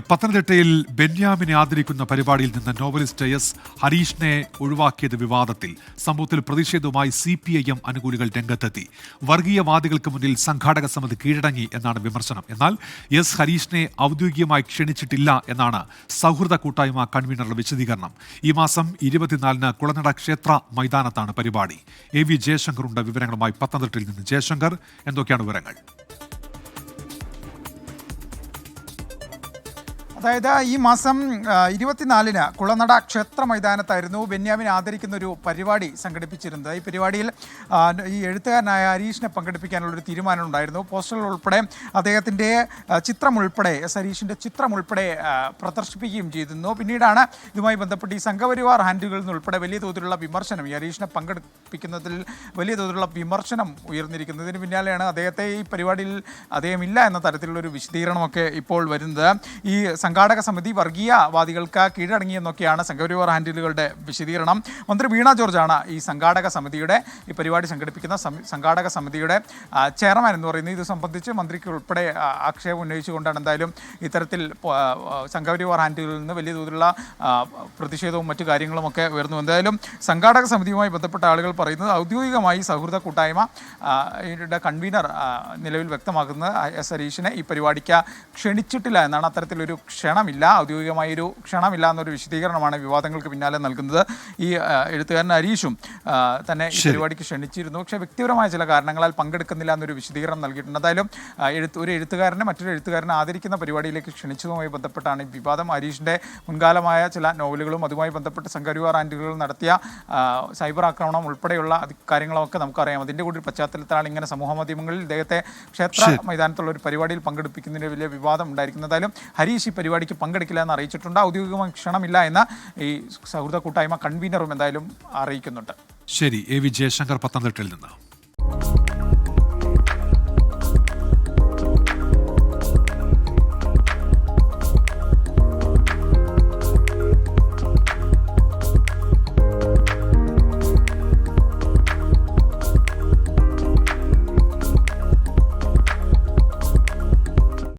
പത്തനംതിട്ടയിൽ ബെന്യാമിനെ ആദരിക്കുന്ന പരിപാടിയിൽ നിന്ന് നോവലിസ്റ്റ് എസ് ഹരീഷിനെ ഒഴിവാക്കിയത് വിവാദത്തിൽ. സംഭവത്തിൽ പ്രതിഷേധവുമായി സി പി ഐ എം അനുകൂലികൾ രംഗത്തെത്തി. വർഗീയവാദികൾക്ക് മുന്നിൽ സംഘാടക സമിതി കീഴടങ്ങി എന്നാണ് വിമർശനം. എന്നാൽ എസ് ഹരീഷിനെ ഔദ്യോഗികമായി ക്ഷണിച്ചിട്ടില്ല എന്നാണ് സൗഹൃദ കൂട്ടായ്മ കൺവീനറുടെ വിശദീകരണം. ഈ മാസം ഇരുപത്തിനാലിന് കുളനട ക്ഷേത്ര മൈതാനത്താണ് പരിപാടി. എ വി ജയശങ്കറുണ്ട് വിവരങ്ങളുമായി പത്തനംതിട്ടയിൽ നിന്ന് ജയശങ്കർ. എന്തൊക്കെയാണ് വിവരങ്ങൾ? അതായത് ഈ മാസം ഇരുപത്തിനാലിന് കുളനട ക്ഷേത്ര മൈതാനത്തായിരുന്നു ബെന്യാമിനെ ആദരിക്കുന്ന ഒരു പരിപാടി സംഘടിപ്പിച്ചിരുന്നത്. ഈ പരിപാടിയിൽ ഈ എഴുത്തുകാരനായ ഹരീഷിനെ പങ്കെടുപ്പിക്കാനുള്ള ഒരു തീരുമാനം ഉണ്ടായിരുന്നു പോസ്റ്ററുകൾ ഉൾപ്പെടെ അദ്ദേഹത്തിന്റെ ചിത്രം ഉൾപ്പെടെ എസ് ഹരീഷിന്റെ ചിത്രം ഉൾപ്പെടെ പ്രദർശിപ്പിക്കുകയും ചെയ്തിരുന്നു. പിന്നീടാണ് ഇതുമായി ബന്ധപ്പെട്ട് ഈ സംഘപരിവാർ ഹാൻഡുകളിൽ നിന്നുൾപ്പെടെ വലിയ തോതിലുള്ള വിമർശനം ഈ ഹരീഷിനെ പങ്കെടുപ്പിക്കുന്നതിൽ വലിയ തോതിലുള്ള വിമർശനം ഉയർന്നിരിക്കുന്നതിന് പിന്നാലെയാണ് അദ്ദേഹത്തെ ഈ പരിപാടിയിൽ അദ്ദേഹം ഇല്ല എന്ന തരത്തിലുള്ള ഒരു വിശദീകരണമൊക്കെ ഇപ്പോൾ വരുന്നത്. ഈ സംഘാടക സമിതി വർഗീയവാദികൾക്ക് കീഴടങ്ങിയെന്നൊക്കെയാണ് സംഘപരിവാർ ഹാൻഡിലുകളുടെ വിശദീകരണം. മന്ത്രി വീണ ജോർജാണ് ഈ സംഘാടക സമിതിയുടെ ഈ പരിപാടി സംഘടിപ്പിക്കുന്ന സംഘാടക സമിതിയുടെ ചെയർമാൻ എന്ന് പറയുന്നത്. ഇത് സംബന്ധിച്ച് മന്ത്രിക്ക് ഉൾപ്പെടെ ആക്ഷേപം ഉന്നയിച്ചുകൊണ്ടാണ് എന്തായാലും ഇത്തരത്തിൽ സംഘപരിവാർ ഹാൻഡിലുകളിൽ നിന്ന് വലിയ തോതിലുള്ള പ്രതിഷേധവും മറ്റു കാര്യങ്ങളുമൊക്കെ ഉയർന്നു. എന്തായാലും സംഘാടക സമിതിയുമായി ബന്ധപ്പെട്ട ആളുകൾ പറയുന്നത് ഔദ്യോഗികമായി സൗഹൃദ കൂട്ടായ്മ ആ, യുടെ കൺവീനർ നിലവിൽ വ്യക്തമാക്കുന്നത് എസ് ഹരീഷിനെ ഈ പരിപാടിക്ക് ക്ഷണിച്ചിട്ടില്ല എന്നാണ് അത്തരത്തിലൊരു ക്ഷണമില്ല ഔദ്യോഗികമായ ഒരു ക്ഷണമില്ല എന്നൊരു വിശദീകരണമാണ് വിവാദങ്ങൾക്ക് പിന്നാലെ നൽകുന്നത്. ഈ എഴുത്തുകാരൻ ഹരീഷും തന്നെ ഈ പരിപാടിക്ക് ക്ഷണിച്ചിരുന്നു. പക്ഷേ വ്യക്തിപരമായ ചില കാരണങ്ങളാൽ പങ്കെടുക്കുന്നില്ല എന്നൊരു വിശദീകരണം നൽകിയിട്ടുണ്ട്. എന്തായാലും എഴുത്ത് ഒരു എഴുത്തുകാരനെ മറ്റൊരു എഴുത്തുകാരനെ ആദരിക്കുന്ന പരിപാടിയിലേക്ക് ക്ഷണിച്ചതുമായി ബന്ധപ്പെട്ടാണ് ഈ വിവാദം. ഹരീഷിന്റെ മുൻകാലമായ ചില നോവലുകളും അതുമായി ബന്ധപ്പെട്ട് സംഘപരിവാർ ആൻഡുകൾ നടത്തിയ സൈബർ ആക്രമണം ഉൾപ്പെടെയുള്ള കാര്യങ്ങളൊക്കെ നമുക്കറിയാം. അതിന്റെ കൂടി ഒരു പശ്ചാത്തലത്തിലാണ് ഇങ്ങനെ സമൂഹ മാധ്യമങ്ങളിൽ ഇദ്ദേഹത്തെ ക്ഷേത്ര മൈതാനത്തുള്ള ഒരു പരിപാടിയിൽ പങ്കെടുപ്പിക്കുന്നതിന് വലിയ വിവാദം ഉണ്ടായിരിക്കുന്നത്. എന്തായാലും ഹരീഷ് ഈ പരിപാടിക്ക് പങ്കെടുക്കില്ല എന്ന് അറിയിച്ചിട്ടുണ്ട്. ഔദ്യോഗികമായി ക്ഷണമില്ല എന്ന് ഈ സൗഹൃദ കൂട്ടായ്മ കൺവീനറും എന്തായാലും അറിയിക്കുന്നുണ്ട്. ശരി എ വി ജയശങ്കർ പത്തനംതിട്ടയിൽ നിന്ന്.